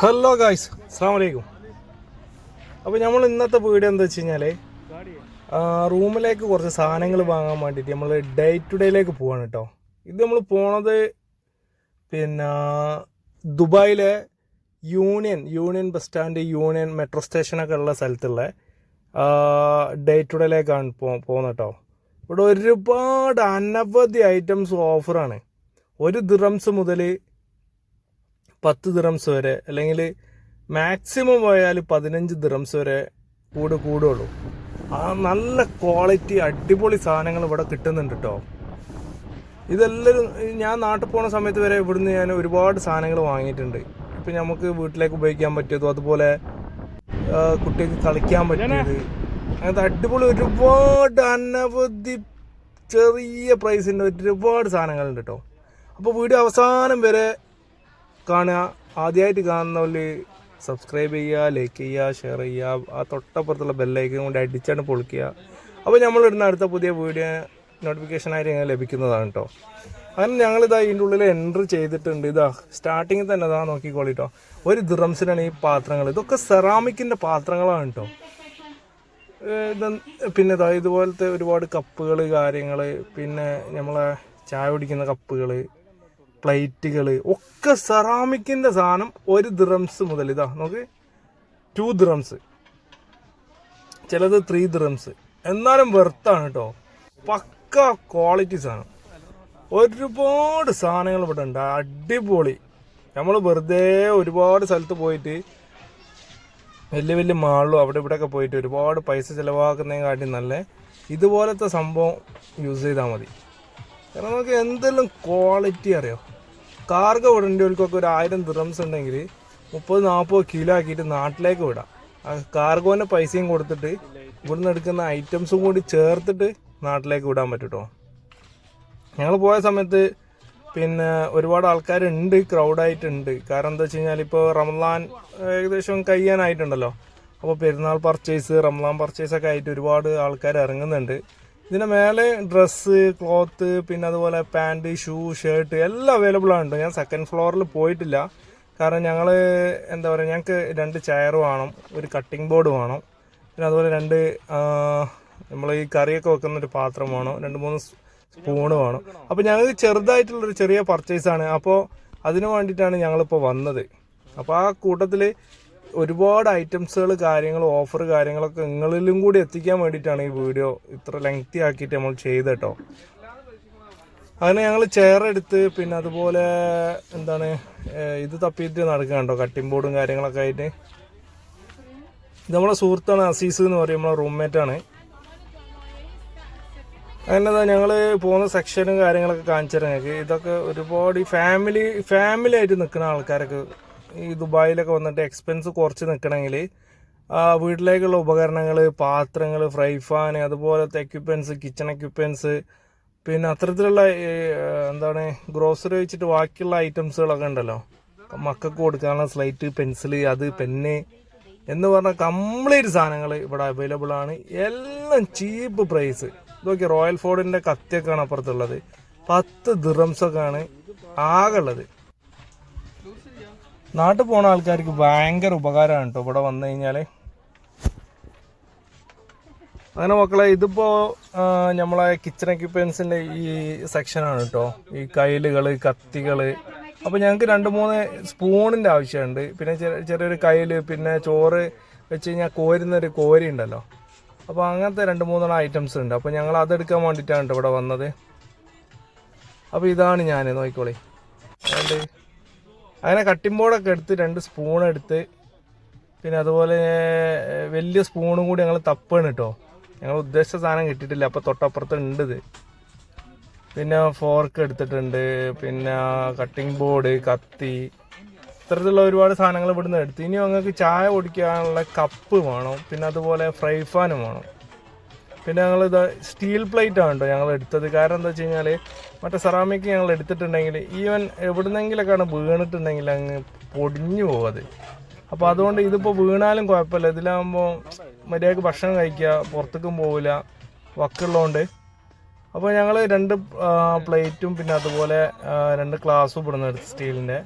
Hello guys അസ്സാം വലൈക്കും അപ്പോൾ നമ്മൾ ഇന്നത്തെ വീഡിയോ എന്താ വെച്ച് കഴിഞ്ഞാൽ റൂമിലേക്ക് കുറച്ച് സാധനങ്ങൾ വാങ്ങാൻ വേണ്ടിയിട്ട് നമ്മൾ ഡേ ടു ഡേയിലേക്ക് പോവാണ് കേട്ടോ ഇത് നമ്മൾ പോണത് പിന്നെ ദുബായിലെ union union bus stand union metro സ്റ്റേഷനൊക്കെ ഉള്ള സ്ഥലത്തുള്ള ഡേ ടു ഡേയിലേക്കാണ് പോ പോകുന്നത് കേട്ടോ ഇവിടെ ഒരുപാട് അനവധി ഐറ്റംസ് ഓഫറാണ് ഒരു ദിറംസ് മുതൽ പത്ത് ദിറംസ് വരെ അല്ലെങ്കിൽ മാക്സിമം പോയാൽ പതിനഞ്ച് ദിറംസ് വരെ കൂട് കൂടുള്ളൂ. ആ നല്ല ക്വാളിറ്റി അടിപൊളി സാധനങ്ങൾ ഇവിടെ കിട്ടുന്നുണ്ട് കേട്ടോ ഇതെല്ലാവരും ഞാൻ നാട്ടിൽ പോണ സമയത്ത് വരെ ഇവിടുന്ന് ഞാൻ ഒരുപാട് സാധനങ്ങൾ വാങ്ങിയിട്ടുണ്ട്. ഇപ്പം നമുക്ക് വീട്ടിലേക്ക് ഉപയോഗിക്കാൻ പറ്റിയതും അതുപോലെ കുട്ടികൾക്ക് കളിക്കാൻ പറ്റിയത്. അങ്ങനത്തെ അടിപൊളി ഒരുപാട് അനവധി ചെറിയ പ്രൈസിന്റെ ഒരുപാട് സാധനങ്ങളുണ്ട് കേട്ടോ അപ്പോൾ വീഡിയോ അവസാനം വരെ കാണുക. ആദ്യമായിട്ട് കാണുന്നവർ സബ്സ്ക്രൈബ് ചെയ്യുക ലൈക്ക് ചെയ്യുക ഷെയർ ചെയ്യുക. ആ തൊട്ടപ്പുറത്തുള്ള ബെല്ലൈക്കൻ കൊണ്ട് അടിച്ചാണ് പൊളിക്കുക. അപ്പോൾ നമ്മളിടുന്ന അടുത്ത പുതിയ വീഡിയോ നോട്ടിഫിക്കേഷൻ നോട്ടിഫിക്കേഷനായിട്ട് ഇങ്ങനെ ലഭിക്കുന്നതാണ് കേട്ടോ അങ്ങനെ ഞങ്ങളിതാ ഇതിന്റെ ഉള്ളിൽ എൻട്രി ചെയ്തിട്ടുണ്ട്. ഇതാ സ്റ്റാർട്ടിങ്ങിൽ തന്നെ ഇതാ നോക്കിക്കോളിട്ടോ ഒരു ദിറംസിനാണ് ഈ പാത്രങ്ങൾ. ഇതൊക്കെ സെറാമിക്കിന്റെ പാത്രങ്ങളാണ് കേട്ടോ പിന്നെ ഇതാ ഇതുപോലത്തെ ഒരുപാട് കപ്പുകൾ കാര്യങ്ങൾ പിന്നെ നമ്മളെ ചായ കുടിക്കുന്ന കപ്പുകൾ പ്ലേറ്റുകൾ ഒക്കെ സെറാമിക്കിന്റെ സാധനം ഒരു ദ്രംസ് മുതൽ. ഇതാ നോക്ക്. ടു ദ്രംസ് ചിലത് ത്രീ ദ്രംസ് എന്നാലും വെർത്താണ് കേട്ടോ പക്ക ക്വാളിറ്റി സാധനം. ഒരുപാട് സാധനങ്ങൾ ഇവിടെ ഉണ്ട്. അടിപൊളി. നമ്മൾ വെറുതെ ഒരുപാട് സ്ഥലത്ത് പോയിട്ട് വലിയ വലിയ മാളിലും അവിടെ ഇവിടെയൊക്കെ പോയിട്ട് ഒരുപാട് പൈസ ചിലവാക്കുന്നതിനെക്കാട്ടി നല്ല? ഇതുപോലത്തെ സംഭവം യൂസ് ചെയ്താൽ മതി. കാരണം നമുക്ക് എന്തെല്ലാം ക്വാളിറ്റി അറിയോ? കാർഗോ വിടേണ്ടവർക്കൊക്കെ ഒരു ആയിരം ദിറംസ് ഉണ്ടെങ്കിൽ മുപ്പത് നാൽപ്പത് കിലോ ആക്കിയിട്ട് നാട്ടിലേക്ക് വിടാം. കാർഗോന്റെ പൈസയും കൊടുത്തിട്ട് ഇവിടുന്ന് എടുക്കുന്ന ഐറ്റംസും കൂടി ചേർത്തിട്ട് നാട്ടിലേക്ക് വിടാൻ പറ്റൂട്ടോ? ഞങ്ങൾ പോയ സമയത്ത് പിന്നെ ഒരുപാട് ആൾക്കാരുണ്ട് ക്രൗഡായിട്ടുണ്ട് കാരണം എന്താ വെച്ച് കഴിഞ്ഞാൽ ഇപ്പോൾ റംലാൻ ഏകദേശം കഴിയാനായിട്ടുണ്ടല്ലോ. അപ്പോൾ പെരുന്നാൾ പർച്ചേസ് റംലാൻ പർച്ചേസ് ഒക്കെ ആയിട്ട് ഒരുപാട് ആൾക്കാർ ഇറങ്ങുന്നുണ്ട്. ഇതിന് മേലെ ഡ്രസ്സ് ക്ലോത്ത് പിന്നെ അതുപോലെ പാന്റ് ഷൂ ഷർട്ട് എല്ലാം അവൈലബിൾ ആണ് ഞാൻ സെക്കൻഡ് ഫ്ലോറിൽ പോയിട്ടില്ല. കാരണം ഞങ്ങൾ എന്താ പറയുക ഞങ്ങൾക്ക് രണ്ട് ചെയർ വേണം ഒരു കട്ടിംഗ് ബോർഡ് വേണം പിന്നെ അതുപോലെ രണ്ട് നമ്മൾ ഈ കറിയൊക്കെ വെക്കുന്ന ഒരു പാത്രം വേണം രണ്ട് മൂന്ന് സ്പൂണ് വേണം. അപ്പോൾ ഞങ്ങൾക്ക് ചെറുതായിട്ടുള്ളൊരു ചെറിയ പർച്ചേസാണ് അപ്പോൾ അതിന് വേണ്ടിയിട്ടാണ് ഞങ്ങളിപ്പോൾ വന്നത്. അപ്പോൾ ആ കൂട്ടത്തിൽ ഒരുപാട് ഐറ്റംസുകൾ കാര്യങ്ങൾ ഓഫർ കാര്യങ്ങളൊക്കെ നിങ്ങളിലും കൂടി എത്തിക്കാൻ വേണ്ടിയിട്ടാണ് ഈ വീഡിയോ ഇത്ര ലെങ്തി ആക്കിയിട്ട് നമ്മൾ ചെയ്ത് കേട്ടോ അങ്ങനെ ഞങ്ങൾ ചെയർ എടുത്ത് പിന്നെ അതുപോലെ എന്താണ് ഇത് തപ്പിയിട്ട് നടക്കുകയുണ്ടോ കട്ടിംഗ് ബോർഡും കാര്യങ്ങളൊക്കെ ആയിട്ട്. ഇത് നമ്മളെ സുഹൃത്താണ് അസീസ് എന്ന് പറയും നമ്മളെ റൂംമേറ്റാണ് അങ്ങനെ ഞങ്ങൾ പോകുന്ന സെക്ഷനും കാര്യങ്ങളൊക്കെ കാണിച്ചു തരാം ഇതൊക്കെ ഒരുപാട് ഫാമിലി ഫാമിലി ആയിട്ട് നിൽക്കുന്ന ആൾക്കാരൊക്കെ ഈ ദുബായിലൊക്കെ വന്നിട്ട് എക്സ്പെൻസ് കുറച്ച് നിൽക്കണമെങ്കിൽ വീട്ടിലേക്കുള്ള ഉപകരണങ്ങൾ പാത്രങ്ങൾ ഫ്രൈ ഫാൻ അതുപോലത്തെ എക്യുപ്മെൻസ് കിച്ചൺ എക്യുപ്മെൻസ് പിന്നെ അത്തരത്തിലുള്ള എന്താണ് ഗ്രോസറി വെച്ചിട്ട് ബാക്കിയുള്ള ഐറ്റംസുകളൊക്കെ ഉണ്ടല്ലോ. മക്കൾക്ക് കൊടുക്കാനുള്ള സ്ലൈറ്റ് പെൻസിൽ അത് പെന്ന് എന്ന് പറഞ്ഞ കംപ്ലീറ്റ് സാധനങ്ങൾ ഇവിടെ അവൈലബിൾ ആണ്. എല്ലാം ചീപ്പ് പ്രൈസ് ഇതൊക്കെ റോയൽ ഫോർഡിന്റെ കത്തിയൊക്കെയാണ് അപ്പുറത്തുള്ളത്. പത്ത് ദിറംസൊക്കെയാണ് ആകെ ഉള്ളത് നാട്ടിൽ പോണ ആൾക്കാർക്ക് ഭയങ്കര ഉപകാരമാണ് കേട്ടോ ഇവിടെ വന്നു കഴിഞ്ഞാൽ അങ്ങനെ മക്കളെ ഇതിപ്പോ നമ്മളെ കിച്ചൺ എക്യുപ്മെന്റ്സിന്റെ ഈ സെക്ഷനാണ് കേട്ടോ. ഈ കയ്യിലുകൾ കത്തികൾ അപ്പൊ ഞങ്ങൾക്ക് രണ്ട് മൂന്ന് സ്പൂണിന്റെ ആവശ്യമുണ്ട്. പിന്നെ ചെറിയ- ചെറിയൊരു കയ്യിൽ പിന്നെ ചോറ് വെച്ച് കഴിഞ്ഞാൽ കോരുന്നൊരു കോരി ഉണ്ടല്ലോ. അപ്പോൾ അങ്ങനത്തെ രണ്ട് മൂന്നെണ്ണം ഐറ്റംസ് ഉണ്ട്. അപ്പോൾ ഞങ്ങൾ അതെടുക്കാൻ വേണ്ടിയിട്ടാണ് കേട്ടോ ഇവിടെ വന്നത്. അപ്പോൾ ഇതാണ് ഞാൻ നോക്കിക്കോളി. അതുകൊണ്ട് അങ്ങനെ കട്ടിംഗ് ബോർഡൊക്കെ എടുത്ത് രണ്ട് സ്പൂൺ എടുത്ത് പിന്നെ അതുപോലെ വലിയ സ്പൂണും കൂടി ഞങ്ങൾ തപ്പാണ് കേട്ടോ ഞങ്ങൾ ഉദ്ദേശിച്ച സാധനം കിട്ടിയിട്ടില്ല. അപ്പോൾ തൊട്ടപ്പുറത്ത് ഉണ്ട് ഇത്. പിന്നെ ഫോർക്ക് എടുത്തിട്ടുണ്ട്. പിന്നെ കട്ടിംഗ് ബോർഡ് കത്തി ഇത്തരത്തിലുള്ള ഒരുപാട് സാധനങ്ങൾ ഇവിടുന്ന് എടുത്തു. ഇനി ഞങ്ങൾക്ക് ചായ കുടിക്കാനുള്ള കപ്പ് വേണം. പിന്നെ അതുപോലെ ഫ്രൈ ഫാനും വേണം. പിന്നെ ഞങ്ങൾ ഇത് സ്റ്റീൽ പ്ലേറ്റ് ആണ് ഞങ്ങൾ എടുത്തത് കാരണം എന്താ വെച്ച് കഴിഞ്ഞാൽ മറ്റേ സെറാമിക് ഞങ്ങൾ എടുത്തിട്ടുണ്ടെങ്കിൽ ഈവൻ എവിടുന്നെങ്കിലൊക്കെയാണ് വീണിട്ടുണ്ടെങ്കിൽ അങ്ങ് പൊടിഞ്ഞു പോകും അപ്പോൾ അതുകൊണ്ട് ഇതിപ്പോൾ വീണാലും കുഴപ്പമില്ല. ഇതിലാകുമ്പോൾ മര്യാദയ്ക്ക് ഭക്ഷണം കഴിക്കുക പുറത്തേക്കും പോവില്ല വക്കുള്ളതുകൊണ്ട്. അപ്പോൾ ഞങ്ങൾ രണ്ട് പ്ലേറ്റും പിന്നെ അതുപോലെ രണ്ട് ഗ്ലാസ്സും ഇവിടുന്ന് എടുത്ത് സ്റ്റീലിന്റെ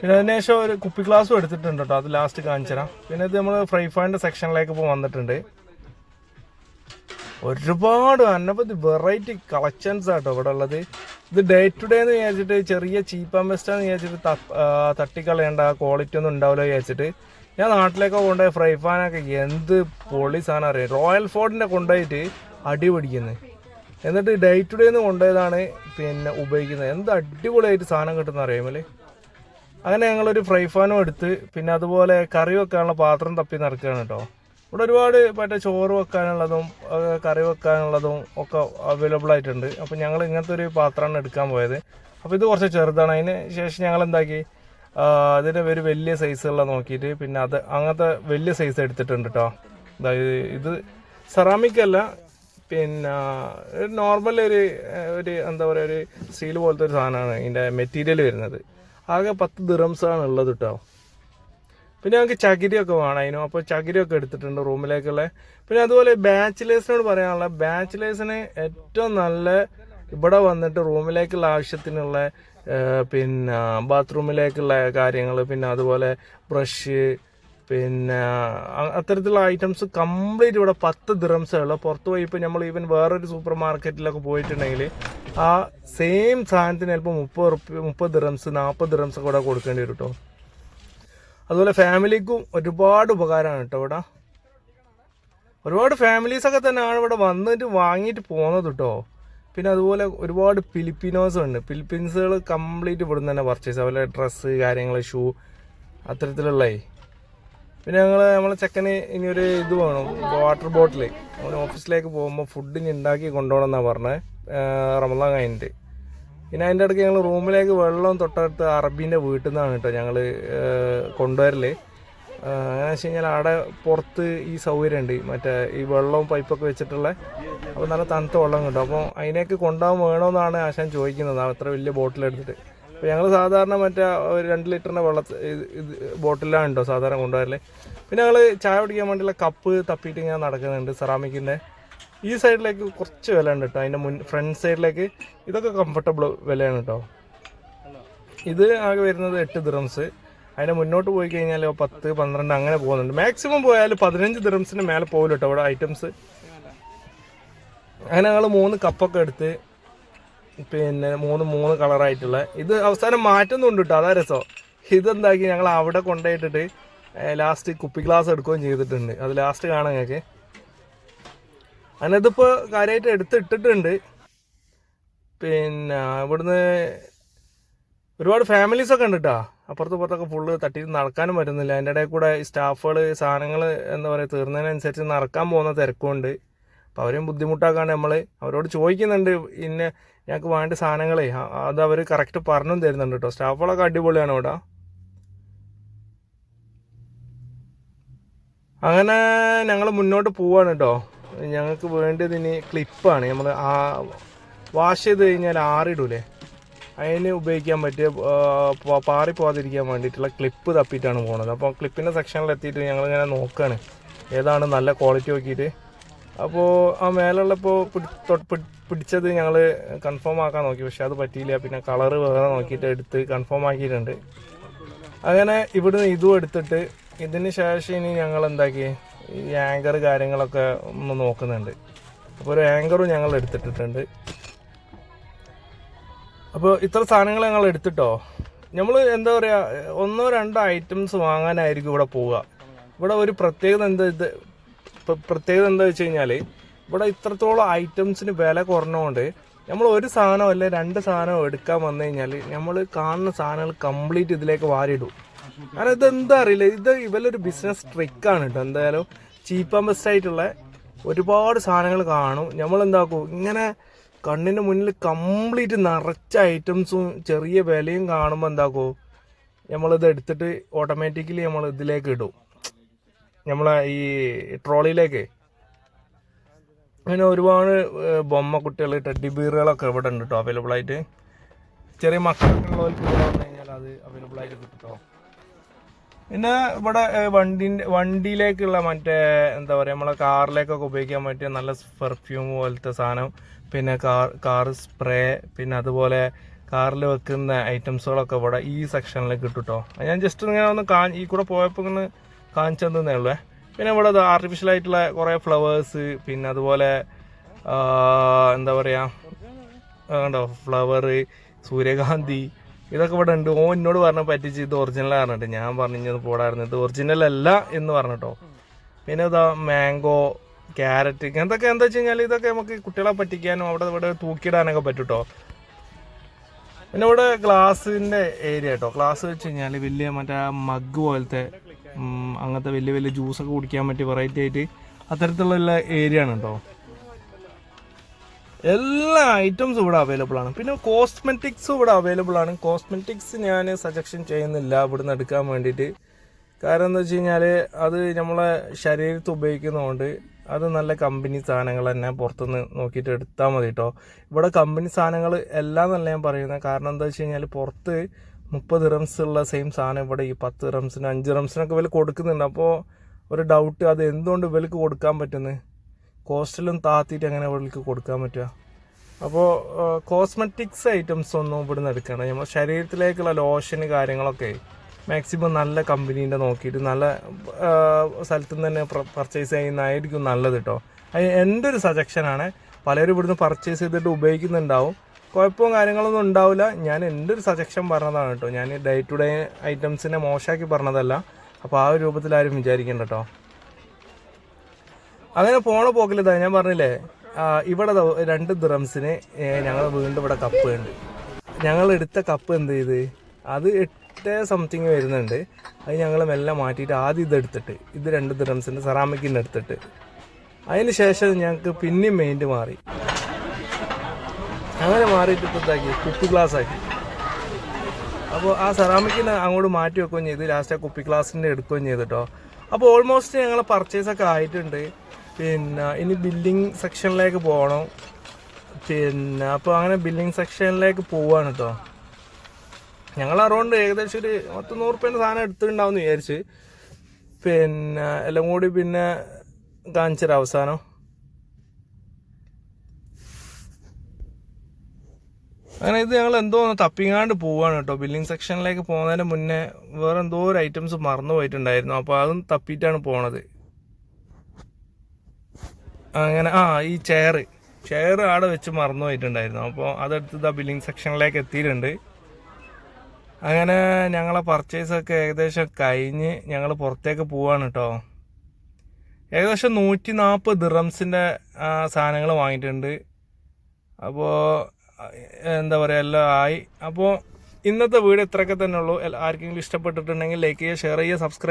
പിന്നെ അതിന് ശേഷം ഒരു കുപ്പി ഗ്ലാസ്സും എടുത്തിട്ടുണ്ട് കേട്ടോ അത് ലാസ്റ്റ് കാണിച്ചു തരാം പിന്നെ ഇത് നമ്മൾ ഫ്രൈ ഫാന്റെ സെക്ഷനിലേക്ക് ഇപ്പോൾ വന്നിട്ടുണ്ട്. ഒരുപാട് അനവധി വെറൈറ്റി കളക്ഷൻസ് ആട്ടോ ഇവിടെ ഉള്ളത്. ഇത് ഡേ ടു ഡേ എന്ന് വിചാരിച്ചിട്ട് ചെറിയ ചീപ്പ് ആൻഡ് ബെസ്റ്റ് ആണെന്ന് വിചാരിച്ചിട്ട് തട്ടിക്കളയേണ്ട ക്വാളിറ്റി ഒന്നും ഉണ്ടാവില്ല വിചാരിച്ചിട്ട് ഞാൻ നാട്ടിലേക്ക് കൊണ്ടുപോയ ഫ്രൈ ഫാനൊക്കെ എന്ത് പൊളി സാധനം അറിയാം? റോയൽ ഫോർഡിനെ കൊണ്ടുപോയിട്ട് അടി പിടിക്കുന്നത് എന്നിട്ട് ഡേ ടു ഡേ എന്ന് കൊണ്ടുപോയതാണ് പിന്നെ ഉപയോഗിക്കുന്നത്. എന്ത് അടിപൊളിയായിട്ട് സാധനം കിട്ടുന്ന അറിയാമല്ലേ അങ്ങനെ ഞങ്ങളൊരു ഫ്രൈ ഫാനും എടുത്ത് പിന്നെ അതുപോലെ കറി വെക്കാനുള്ള പാത്രം തപ്പി നടക്കുകയാണ് കേട്ടോ. ഇവിടെ ഒരുപാട് മറ്റേ ചോറ് വെക്കാനുള്ളതും കറി വെക്കാനുള്ളതും ഒക്കെ അവൈലബിൾ ആയിട്ടുണ്ട്. അപ്പോൾ ഞങ്ങൾ ഇങ്ങനത്തെ ഒരു പാത്രമാണ് എടുക്കാൻ പോയത്. അപ്പോൾ ഇത് കുറച്ച് ചെറുതാണ്. അതിന് ശേഷം ഞങ്ങൾ എന്താക്കി? അതിന്റെ ഒരു വലിയ സൈസുള്ള നോക്കിയിട്ട് പിന്നെ അത് അങ്ങനത്തെ വലിയ സൈസ് എടുത്തിട്ടുണ്ട് കേട്ടോ അതായത് ഇത് സെറാമിക് അല്ല പിന്നെ നോർമൽ ഒരു ഒരു എന്താ പറയുക ഒരു സ്റ്റീൽ പോലത്തെ ഒരു സാധനമാണ് ഇതിന്റെ മെറ്റീരിയൽ വരുന്നത്. ആകെ പത്ത് ദിറംസാണ് ഉള്ളത് കേട്ടോ പിന്നെ ഞങ്ങൾക്ക് ചകിരിയൊക്കെ വേണം അതിനും. അപ്പോൾ ചകിരിയൊക്കെ എടുത്തിട്ടുണ്ട് റൂമിലേക്കുള്ള. പിന്നെ അതുപോലെ ബാച്ചിലേഴ്സിനോട് പറയാനുള്ള. ബാച്ചിലേഴ്സിന് ഏറ്റവും നല്ല ഇവിടെ വന്നിട്ട് റൂമിലേക്കുള്ള ആവശ്യത്തിനുള്ള പിന്നെ ബാത്റൂമിലേക്കുള്ള കാര്യങ്ങൾ പിന്നെ അതുപോലെ ബ്രഷ് പിന്നെ അത്തരത്തിലുള്ള ഐറ്റംസ് കംപ്ലീറ്റ് ഇവിടെ പത്ത് ദിറംസുള്ള പുറത്ത് പോയി ഇപ്പോൾ നമ്മൾ ഈവൻ വേറൊരു സൂപ്പർ മാർക്കറ്റിലൊക്കെ പോയിട്ടുണ്ടെങ്കിൽ ആ സെയിം സാധനത്തിന് ചിലപ്പോൾ മുപ്പത് റുപ്യ മുപ്പത് ദിറംസ് നാൽപ്പത് ദിറംസ് കൂടെ കൊടുക്കേണ്ടി വരും കേട്ടോ അതുപോലെ ഫാമിലിക്കും ഒരുപാട് ഉപകാരമാണ് കേട്ടോ ഇവിടെ. ഒരുപാട് ഫാമിലീസൊക്കെ തന്നെയാണ് ഇവിടെ വന്നിട്ട് വാങ്ങിയിട്ട് പോകുന്നത് കേട്ടോ. പിന്നെ അതുപോലെ ഒരുപാട് ഫിലിപ്പിനോസ് ഉണ്ട്. ഫിലിപ്പീൻസുകൾ കംപ്ലീറ്റ് ഇവിടുന്ന് തന്നെ പർച്ചേസ് അതുപോലെ ഡ്രസ്സ് കാര്യങ്ങൾ ഷൂ അത്തരത്തിലുള്ളേ പിന്നെ ഞങ്ങൾ നമ്മളെ ചെക്കന് ഇനി ഒരു ഇത് വേണം. വാട്ടർ ബോട്ടിൽ ഓഫീസിലേക്ക് പോകുമ്പോൾ ഫുഡ് ഇനി ഉണ്ടാക്കി കൊണ്ടുപോകണം എന്നാണ് പറഞ്ഞത് റമദാൻ കഴിഞ്ഞിട്ട്. പിന്നെ അതിന്റെ ഇടയ്ക്ക് ഞങ്ങൾ റൂമിലേക്ക് വെള്ളം തൊട്ടടുത്ത് അറബീന്റെ വീട്ടിൽ നിന്നാണ് കേട്ടോ ഞങ്ങൾ കൊണ്ടുവരൽ. ആഹ് അങ്ങനെ വെച്ച് കഴിഞ്ഞാൽ അവിടെ പുറത്ത് ഈ സൗകര്യമുണ്ട്. മറ്റേ ഈ വെള്ളവും പൈപ്പൊക്കെ വെച്ചിട്ടുള്ള അപ്പോൾ നല്ല തണുത്ത വെള്ളം കിട്ടും. അപ്പോൾ അതിനേക്ക് കൊണ്ടുപോകാൻ വേണമെന്നാണ് ആശാൻ ചോദിക്കുന്നത്. അത്ര വലിയ ബോട്ടിലെടുത്തിട്ട് അപ്പോൾ ഞങ്ങൾ സാധാരണ മറ്റേ ഒരു രണ്ട് ലിറ്ററിന്റെ വെള്ള ഇത് ബോട്ടിലാണ് കേട്ടോ സാധാരണ കൊണ്ടുവരൽ. പിന്നെ ഞങ്ങൾ ചായ കുടിക്കാൻ വേണ്ടിയുള്ള കപ്പ് തപ്പിയിട്ട് ഇങ്ങനെ നടക്കുന്നുണ്ട് സെറാമിക്കിന്റെ. ഈ സൈഡിലേക്ക് കുറച്ച് വില ഉണ്ട് കേട്ടോ അതിന്റെ മുൻ ഫ്രണ്ട് സൈഡിലേക്ക് ഇതൊക്കെ കംഫർട്ടബിൾ വിലയാണ് കേട്ടോ ഇത് ആകെ വരുന്നത് എട്ട് ദിറംസ് അതിന്റെ മുന്നോട്ട് പോയി കഴിഞ്ഞാൽ പത്ത് പന്ത്രണ്ട് അങ്ങനെ പോകുന്നുണ്ട്. മാക്സിമം പോയാൽ പതിനഞ്ച് ദിറംസിന് മേലെ പോകില്ല കേട്ടോ അവിടെ ഐറ്റംസ് അങ്ങനെ ഞങ്ങൾ മൂന്ന് കപ്പൊക്കെ എടുത്ത് പിന്നെ മൂന്ന് മൂന്ന് കളറായിട്ടുള്ള ഇത് അവസാനം മാറ്റുന്നുണ്ട് കേട്ടോ അതാ രസം. ഇതെന്താക്കി ഞങ്ങൾ അവിടെ കൊണ്ടുപോയിട്ടിട്ട് ലാസ്റ്റ് കുപ്പി ഗ്ലാസ് എടുക്കുകയും ചെയ്തിട്ടുണ്ട്. അത് ലാസ്റ്റ് കാണാൻ ഞങ്ങൾക്ക് അങ്ങനെ ഇതിപ്പോൾ കാര്യമായിട്ട് എടുത്തിട്ടിട്ടുണ്ട്. പിന്നെ ഇവിടുന്ന് ഒരുപാട് ഫാമിലീസ് ഒക്കെ ഉണ്ട് കേട്ടോ അപ്പുറത്ത് പുറത്തൊക്കെ ഫുള്ള് തട്ടി നടക്കാനും പറ്റുന്നില്ല. അതിന്റെ ഇടയിൽ കൂടെ സ്റ്റാഫുകൾ സാധനങ്ങൾ എന്താ പറയുക തീർന്നതിനനുസരിച്ച് നടക്കാൻ പോകുന്ന തിരക്കുണ്ട് അപ്പോൾ അവരെയും ബുദ്ധിമുട്ടാക്കാണ്ട് നമ്മൾ അവരോട് ചോദിക്കുന്നുണ്ട്. ഇന്ന ഞങ്ങൾക്ക് വേണ്ട സാധനങ്ങളെ അത് അവർ കറക്റ്റ് പറഞ്ഞും തരുന്നുണ്ട് കേട്ടോ സ്റ്റാഫുകളൊക്കെ അടിപൊളിയാണ് ഇവിടെ. അങ്ങനെ ഞങ്ങൾ മുന്നോട്ട് പോവാണ് കേട്ടോ ഞങ്ങൾക്ക് വേണ്ടത് ഇനി ക്ലിപ്പാണ് നമ്മൾ ആ വാഷ് ചെയ്ത് കഴിഞ്ഞാൽ ആറിടൂലേ? അതിന് ഉപയോഗിക്കാൻ പറ്റിയ പാറി പോകാതിരിക്കാൻ വേണ്ടിയിട്ടുള്ള ക്ലിപ്പ് തപ്പിയിട്ടാണ് പോകുന്നത് അപ്പോൾ ക്ലിപ്പിന്റെ സെക്ഷനിൽ എത്തിയിട്ട് ഞങ്ങൾ ഞങ്ങളിങ്ങനെ നോക്കുകയാണ് ഏതാണ് നല്ല ക്വാളിറ്റി നോക്കിയിട്ട്. അപ്പോൾ ആ മേലുള്ള ഇപ്പോൾ പിടിച്ചത് ഞങ്ങൾ കൺഫേം ആക്കാൻ നോക്കി. പക്ഷെ അത് പറ്റിയില്ല. പിന്നെ കളറ് വേറെ നോക്കിയിട്ട് എടുത്ത് കൺഫേം ആക്കിയിട്ടുണ്ട്. അങ്ങനെ ഇവിടുന്ന് ഇതും എടുത്തിട്ട് ഇതിന് ശേഷം ഇനി ഞങ്ങൾ എന്താക്കി ഈ ആങ്കർ കാര്യങ്ങളൊക്കെ ഒന്ന് നോക്കുന്നുണ്ട്. അപ്പോൾ ഒരു ആങ്കറും ഞങ്ങൾ എടുത്തിട്ടിട്ടുണ്ട്. അപ്പോൾ ഇത്ര സാധനങ്ങൾ ഞങ്ങൾ എടുത്തിട്ടോ? നമ്മൾ എന്താ പറയുക ഒന്നോ രണ്ടോ ഐറ്റംസ് വാങ്ങാനായിരിക്കും ഇവിടെ പോവുക. ഇവിടെ ഒരു പ്രത്യേകത എന്താ ഇത്? പ്രത്യേകത എന്താ വെച്ച് കഴിഞ്ഞാൽ ഇവിടെ ഇത്രത്തോളം ഐറ്റംസിന് വില കുറഞ്ഞുകൊണ്ട് നമ്മൾ ഒരു സാധനം അല്ലെ രണ്ട് സാധനം എടുക്കാൻ വന്നു കഴിഞ്ഞാൽ നമ്മൾ കാണുന്ന സാധനങ്ങൾ കംപ്ലീറ്റ് ഇതിലേക്ക് വാരിയിടും. കാരണം ഇതെന്താ അറിയില്ല. ഇത് ഇവലൊരു ബിസിനസ് ട്രിക്കാണ് കേട്ടോ എന്തായാലും ചീപ്പ് ആൻഡ് ബെസ്റ്റ് ആയിട്ടുള്ള ഒരുപാട് സാധനങ്ങൾ കാണും. നമ്മൾ എന്താക്കും ഇങ്ങനെ കണ്ണിന് മുന്നിൽ കംപ്ലീറ്റ് നിറച്ച ഐറ്റംസും ചെറിയ വിലയും കാണുമ്പോൾ എന്താക്കോ നമ്മളിത് എടുത്തിട്ട് ഓട്ടോമാറ്റിക്കലി നമ്മൾ ഇതിലേക്ക് ഇടും. നമ്മളെ ഈ ട്രോളിയിലേക്ക്. അങ്ങനെ ഒരുപാട് ബൊമ്മ കുട്ടികൾ ടെഡി ബീറുകളൊക്കെ ഇവിടെ ഉണ്ട് കേട്ടോ അവൈലബിൾ ആയിട്ട്. ചെറിയ മക്കളൊക്കെ ഉള്ളവർക്ക് ഇവിടെ വന്നു കഴിഞ്ഞാൽ അത് അവൈലബിൾ ആയിട്ട് കേട്ടോ പിന്നെ ഇവിടെ വണ്ടിന്റെ വണ്ടിയിലേക്കുള്ള മറ്റേ എന്താ പറയുക നമ്മളെ കാറിലേക്കൊക്കെ ഉപയോഗിക്കാൻ പറ്റിയ നല്ല പെർഫ്യൂം പോലത്തെ സാധനം. പിന്നെ കാർ കാർ സ്പ്രേ പിന്നെ അതുപോലെ കാറിൽ വെക്കുന്ന ഐറ്റംസുകളൊക്കെ ഇവിടെ ഈ സെക്ഷനിൽ കിട്ടുട്ടോ കേട്ടോ ഞാൻ ജസ്റ്റ് ഇങ്ങനെ ഒന്ന് കാ ഈ കൂടെ പോയപ്പോൾ ഇങ്ങനെ കാണിച്ചു തന്നേ ഉള്ളേ. പിന്നെ ഇവിടെ ആർട്ടിഫിഷ്യൽ ആയിട്ടുള്ള കുറേ ഫ്ലവേഴ്സ് പിന്നെ അതുപോലെ എന്താ പറയുക ഫ്ലവർ സൂര്യകാന്തി ഇതൊക്കെ ഇവിടെ ഉണ്ട്. ഓ എന്നോട് പറഞ്ഞ പറ്റിച്ച് ഇത് ഒറിജിനൽ പറഞ്ഞിട്ട് ഞാൻ പറഞ്ഞു പോടായിരുന്നു. ഇത് ഒറിജിനൽ അല്ല എന്ന് പറഞ്ഞിട്ടോ പിന്നെ ഇതാ മാംഗോ ക്യാരറ്റ് ഇങ്ങനത്തൊക്കെ എന്താ വെച്ച് കഴിഞ്ഞാൽ ഇതൊക്കെ നമുക്ക് കുട്ടികളെ പറ്റിക്കാനും അവിടെ ഇവിടെ തൂക്കിയിടാനൊക്കെ പറ്റൂട്ടോ പിന്നെ ഇവിടെ ഗ്ലാസിന്റെ ഏരിയ കേട്ടോ. ഗ്ലാസ് വെച്ച് കഴിഞ്ഞാൽ വലിയ മറ്റേ മഗ് പോലത്തെ അങ്ങനത്തെ വലിയ വലിയ ജ്യൂസൊക്കെ കുടിക്കാൻ പറ്റിയ വെറൈറ്റി ആയിട്ട് അത്തരത്തിലുള്ള ഏരിയ ആണ് കേട്ടോ. എല്ലാ ഐറ്റംസും ഇവിടെ അവൈലബിൾ ആണ്. പിന്നെ കോസ്മെറ്റിക്സും ഇവിടെ അവൈലബിൾ ആണ്. കോസ്മെറ്റിക്സ് ഞാൻ സജഷൻ ചെയ്യുന്നില്ല. ഇവിടുന്ന് എടുക്കാൻ വേണ്ടിയിട്ട്. കാരണം എന്താ വെച്ച് കഴിഞ്ഞാൽ അത് നമ്മളെ ശരീരത്ത് ഉപയോഗിക്കുന്നതുകൊണ്ട് അത് നല്ല കമ്പനി സാധനങ്ങൾ തന്നെ പുറത്തുനിന്ന് നോക്കിയിട്ട് എടുത്താൽ മതി കേട്ടോ ഇവിടെ കമ്പനി സാധനങ്ങൾ എല്ലാം എന്നല്ല ഞാൻ പറയുന്നത്. കാരണം എന്താ വെച്ച് കഴിഞ്ഞാൽ പുറത്ത് മുപ്പത് റംസ് ഉള്ള സെയിം സാധനം ഇവിടെ ഈ പത്ത് റംസിന് അഞ്ച് റംസിനൊക്കെ വില കൊടുക്കുന്നുണ്ട്. അപ്പോൾ ഒരു ഡൗട്ട് അത് എന്തുകൊണ്ട് ഇവർക്ക് കൊടുക്കാൻ പറ്റുന്നത് കോസ്റ്റിലും താത്തിയിട്ട് അങ്ങനെ അവൾക്ക് കൊടുക്കാൻ പറ്റുക? അപ്പോൾ കോസ്മെറ്റിക്സ് ഐറ്റംസ് ഒന്നും ഇവിടുന്ന് എടുക്കണം. നമ്മൾ ശരീരത്തിലേക്കുള്ള ലോഷൻ കാര്യങ്ങളൊക്കെ മാക്സിമം നല്ല കമ്പനീന്റെ നോക്കിയിട്ട് നല്ല സ്ഥലത്തു നിന്ന് തന്നെ പർച്ചേസ് ചെയ്യുന്നതായിരിക്കും നല്ലത് കേട്ടോ അത് എന്റെ ഒരു സജഷനാണ് പലരും ഇവിടുന്ന് പർച്ചേസ് ചെയ്തിട്ട് ഉപയോഗിക്കുന്നുണ്ടാവും. കുഴപ്പവും കാര്യങ്ങളൊന്നും ഉണ്ടാവില്ല. ഞാൻ എന്റെ ഒരു സജഷൻ പറഞ്ഞതാണ് കേട്ടോ ഞാൻ ഡേ ടു ഡേ ഐറ്റംസിനെ മോശമാക്കി പറഞ്ഞതല്ല. അപ്പോൾ ആ ഒരു രൂപത്തിൽ ആരും വിചാരിക്കണ്ട കേട്ടോ അങ്ങനെ പോണ പോക്കിൽ ഇതാ ഞാൻ പറഞ്ഞില്ലേ ഇവിടെ രണ്ട് ദ്രംസിന് ഞങ്ങൾ വീണ്ടും ഇവിടെ കപ്പ് ഉണ്ട്. ഞങ്ങൾ എടുത്ത കപ്പ് എന്ത് ചെയ്ത് അത് എട്ട് സംതിങ് വരുന്നുണ്ട്. അത് ഞങ്ങൾ മെല്ലെ മാറ്റിയിട്ട് ആദ്യം ഇതെടുത്തിട്ട് ഇത് രണ്ട് ദ്രംസിന്റെ സെറാമിക്കിന്റെ എടുത്തിട്ട്. അതിന് ശേഷം ഞങ്ങൾക്ക് പിന്നെയും മെയിന്റ് മാറി. അങ്ങനെ മാറിയിട്ട് ഇപ്പോൾ ഇതാക്കി കുപ്പി ഗ്ലാസ് ആക്കി. അപ്പോൾ ആ സെറാമിക്കിന് അങ്ങോട്ട് മാറ്റി വെക്കുകയും ചെയ്ത് ലാസ്റ്റ് ആ കുപ്പി ഗ്ലാസിന്റെ എടുക്കുകയും ചെയ്തിട്ടോ അപ്പോൾ ഓൾമോസ്റ്റ് ഞങ്ങൾ പർച്ചേസ് ഒക്കെ ആയിട്ടുണ്ട്. പിന്നെ ഇനി ബില്ലിംഗ് സെക്ഷനിലേക്ക് പോകണം. പിന്നെ അപ്പോൾ അങ്ങനെ ബില്ലിംഗ് സെക്ഷനിലേക്ക് പോവാണ് കേട്ടോ ഞങ്ങൾ അറൗണ്ട് ഏകദേശം ഒരു പത്ത് നൂറ് റുപ്യേന്റെ സാധനം എടുത്തിട്ടുണ്ടാവും എന്ന് വിചാരിച്ച്. പിന്നെ എല്ലാം കൂടി പിന്നെ കാണിച്ചൊരു അവസാനം. അങ്ങനെ ഇത് ഞങ്ങൾ എന്തോ ഒന്ന് തപ്പിങ്ങാണ്ട് പോവാണ് കേട്ടോ ബില്ലിംഗ് സെക്ഷനിലേക്ക് പോകുന്നതിന് മുന്നേ വേറെ എന്തോ ഒരു ഐറ്റംസ് മറന്നു പോയിട്ടുണ്ടായിരുന്നു. അപ്പോൾ അതും തപ്പിയിട്ടാണ് പോണത്. അങ്ങനെ ആ ഈ ചെയർ ചെയർ ആടെ വെച്ച് മറന്നു പോയിട്ടുണ്ടായിരുന്നു. അപ്പോൾ അതെടുത്ത് ഇതാ ബില്ലിംഗ് സെക്ഷനിലേക്ക് എത്തിയിട്ടുണ്ട്. അങ്ങനെ ഞങ്ങളെ പർച്ചേസൊക്കെ ഏകദേശം കഴിഞ്ഞ് ഞങ്ങൾ പുറത്തേക്ക് പോവാണ് കേട്ടോ ഏകദേശം നൂറ്റി നാൽപ്പത് ദിറംസിന്റെ സാധനങ്ങൾ വാങ്ങിയിട്ടുണ്ട്. അപ്പോൾ എന്താ പറയുക എല്ലാം ആയി. അപ്പോൾ ഇന്നത്തെ വീട് ഇത്രയൊക്കെ തന്നെ ഉള്ളൂ. ആർക്കെങ്കിലും ഇഷ്ടപ്പെട്ടിട്ടുണ്ടെങ്കിൽ ലൈക്ക് ചെയ്യുക ഷെയർ ചെയ്യുക സബ്സ്ക്രൈബ്